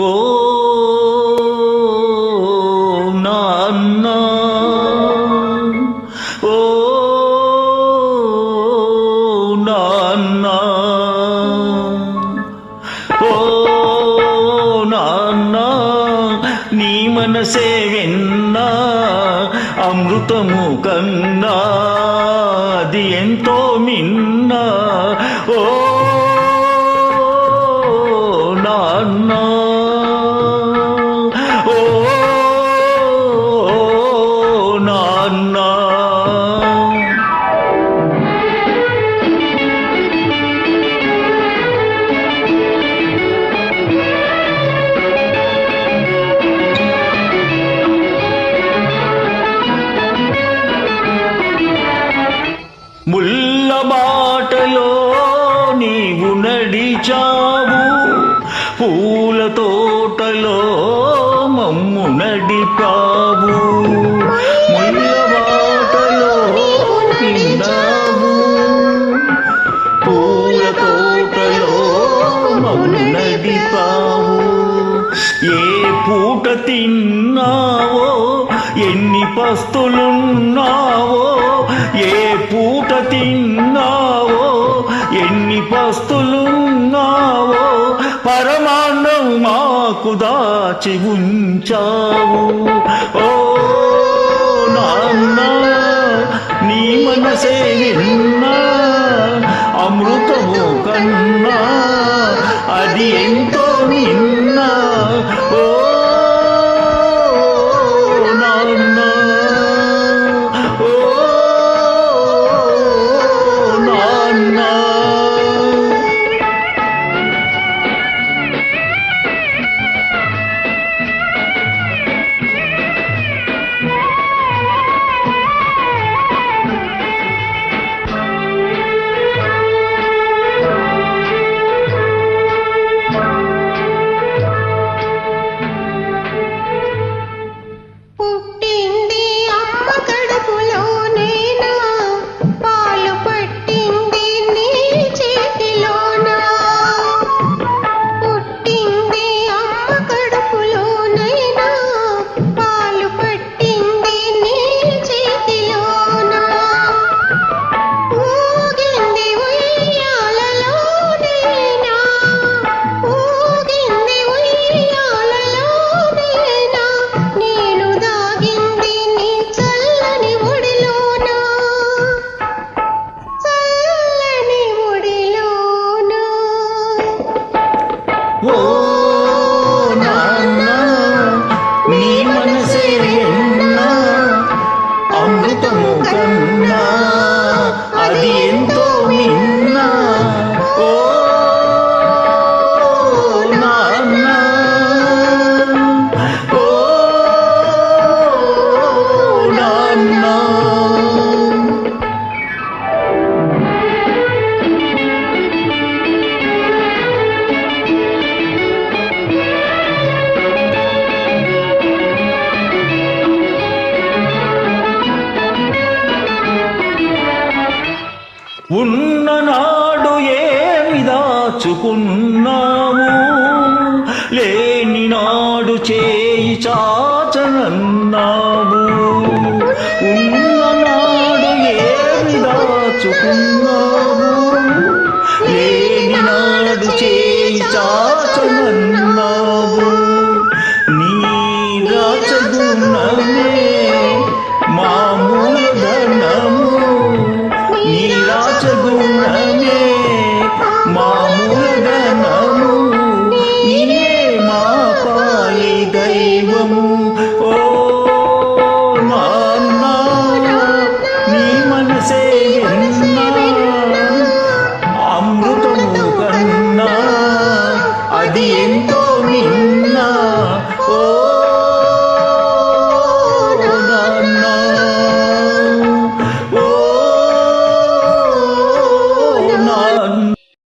ఓ నాన్న. ఓ నాన్న. ఓ నాన్న. నీ మనసే విన్నా అమృతము కన్నా అది ఎంతో మిన్న. ఓ ముల్ల బాటలో నీవు నడిచావు. పూల తోటలో మమ్ము నడిపావు. ముల్ల బాటలో నిండావు. పూల తోటలో మమ్ము నడిపావు. ఏ పూట తిన్నావో ఎన్ని పస్తులున్నావో ఎన్ని పస్తులున్నావో పరమాన్నం మాకు దాచి ఉంచావు. ఓ నాన్న నీ మనసే విన్నా ఉన్ననాడు ఏమి దాచుకున్నాము లేని నాడు చేయి చాచనన్నావు. ఉన్ననాడు ఏమి We devam